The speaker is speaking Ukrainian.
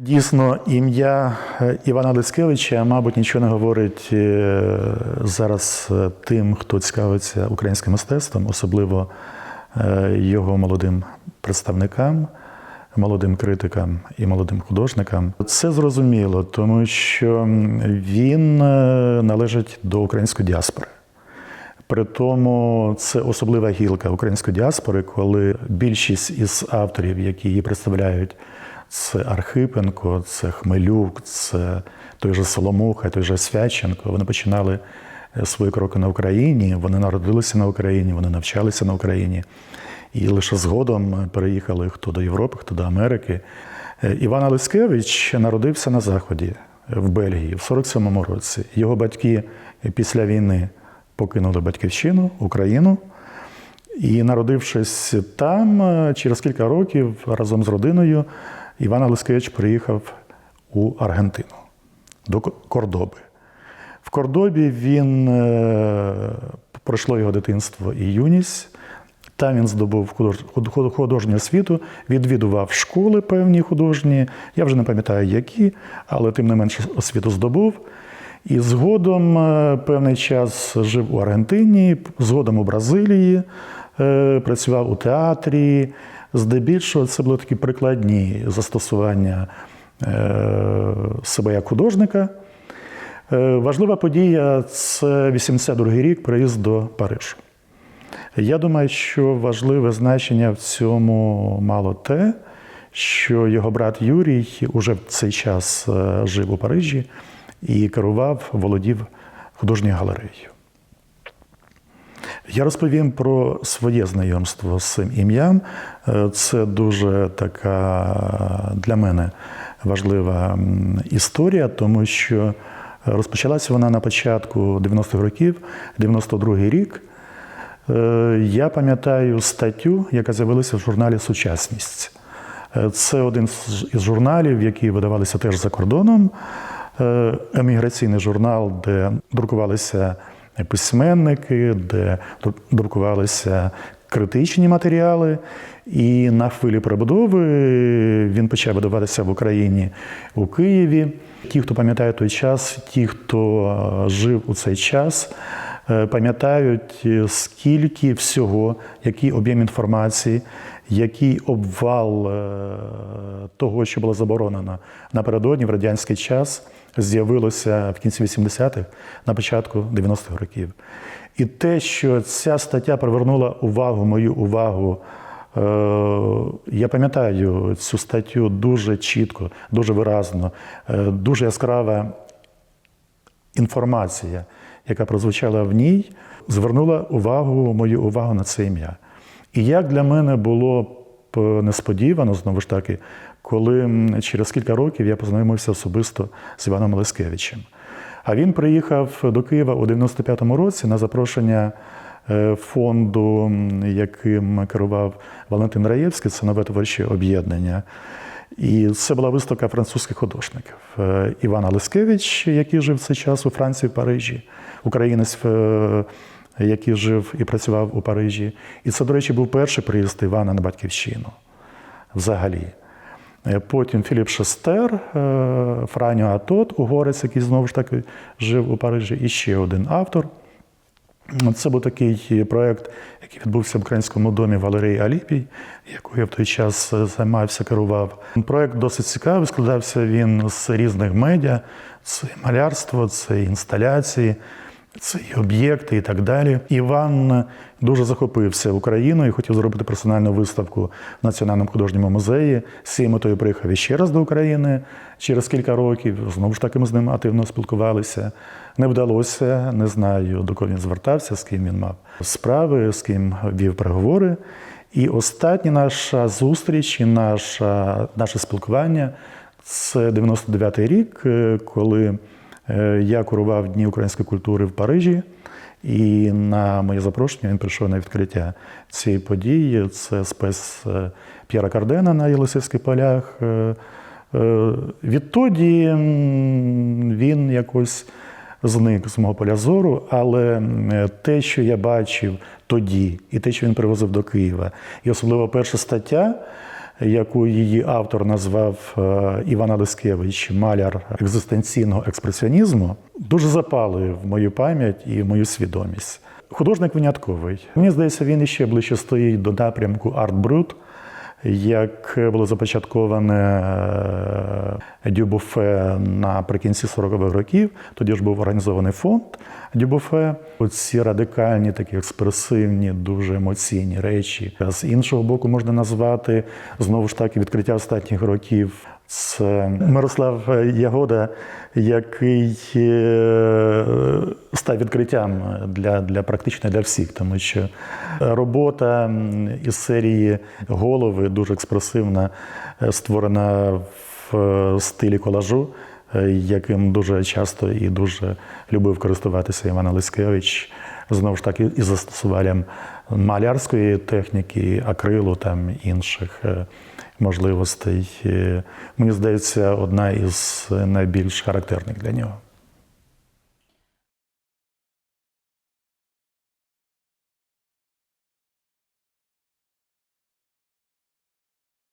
Дійсно, ім'я е, Івана Лицкевича, мабуть, нічого не говорить е, зараз е, тим, хто цікавиться українським мистецтвом, особливо його молодим представникам, молодим критикам і молодим художникам. Це зрозуміло, тому що він належить до української діаспори. При тому це особлива гілка української діаспори, коли більшість із авторів, які її представляють, це Архипенко, це Хмелюк, це той же Соломуха, той же Свяченко. Вони починали е, свої кроки на Україні, вони народилися на Україні, вони навчалися на Україні. І лише згодом переїхали хто до Європи, хто до Америки. Е, Іван Алискевич народився на Заході в Бельгії в 47-му році. Його батьки після війни покинули батьківщину, Україну. І народившись там, е, через кілька років разом з родиною Іван Лискевич приїхав у Аргентину до Кордоби. В Кордобі він е, пройшло його дитинство і юність. Там він здобув художню освіту, відвідував школи певні художні. Я вже не пам'ятаю, які, але тим не менше освіту здобув. І згодом е, певний час жив у Аргентині, згодом у Бразилії, е, працював у театрі. Здебільшого це були такі прикладні застосування е, себе як художника. Е, Важлива подія це 82-й рік приїзд до Парижу. Я думаю, що важливе значення в цьому мало те, що його брат Юрій уже в цей час е, жив у Парижі і керував, володів художньою галереєю. Я розповім про своє знайомство з цим ім'ям. Е, Це дуже така для мене важлива історія, тому що розпочалася вона на початку 90-х років, 92-й рік. Е, Я пам'ятаю статтю, яка з'явилася в журналі Сучасність. Е, Це один із журналів, які видавалися теж за кордоном. Еміграційний журнал, де друкувалися письменники, де дру- друкувалися критичні матеріали. І на хвилі перебудови він почав видаватися в Україні у Києві. Ті, хто пам'ятає той час, ті, хто жив у цей час, пам'ятають, е, скільки всього, який об'єм інформації, який обвал е, того, що було заборонено напередодні в радянський час, з'явилося в кінці 80-х, на початку 90-х років. І те, що ця стаття привернула увагу, мою увагу. е, Я пам'ятаю цю статтю дуже чітко, дуже виразно, е, дуже яскрава інформація, яка прозвучала в ній, звернула увагу, мою увагу на це ім'я. І як для мене було б несподівано, знову ж таки, коли через кілька років я познайомився особисто з Іваном Лескевичем. А він приїхав до Києва у 95-му році на запрошення е, фонду, яким керував Валентин Раєвський, це нове творче об'єднання. І це була виставка французьких художників. Е, Іван Алескевич, який жив в цей час у Франції, в Парижі, українець, е, який жив і працював у Парижі. І це, до речі, був перший приїзд Івана на батьківщину взагалі. Е, Потім Філіп Шестер, Франьо Атот, угорець, який знову ж таки жив у Парижі, і ще один автор. Це був такий проєкт, який відбувся в українському домі Валерії Аліпій, якою я в той час е, займався, керував. Проект досить цікавий, складався він з різних медіа: це малярство, це інсталяції, це об'єкти і так далі. Іван дуже захопився Україною і хотів зробити персональну виставку в Національному художньому музеї. З цією приїхав іще раз до України через кілька років. Знову ж таки, ми з ним активно спілкувалися. Не вдалося, не знаю, до кого він звертався, з ким він мав справи, з ким вів переговори. І остання наша зустріч і наша, наше спілкування це 99-й рік, е, коли я курував Дні української культури в Парижі. І на моє запрошення він прийшов на відкриття цієї події. Це спец е, П'єра Кардена на Єлисейських полях. Е, е, Відтоді він якось зник з мого поля зору, але те, що я бачив тоді, і те, що він привозив до Києва, і особливо перша стаття, яку її автор назвав Івана Іван Лискевич, маляр екзистенційного експресіонізму, дуже запали в мою пам'ять і в мою свідомість. Художник винятковий. Мені здається, він іще ближче стоїть до напрямку арт-брут, як було започатковане е, Дюбуфе наприкінці 40-х років. Тоді ж був організований фонд Дюбуфе. Оці радикальні, такі експресивні, дуже емоційні речі. З іншого боку, можна назвати знову ж таки відкриття останніх років. Це Мирослав Ягода, який е, став відкриттям для, для практично для всіх, тому що робота із серії голови дуже експресивна, е, створена в е, стилі колажу, яким дуже часто і дуже любив користуватися Іван Лискевич. Знову ж таки, із застосуванням малярської техніки, акрилу там інших можливостей. Мені здається, одна із найбільш характерних для нього.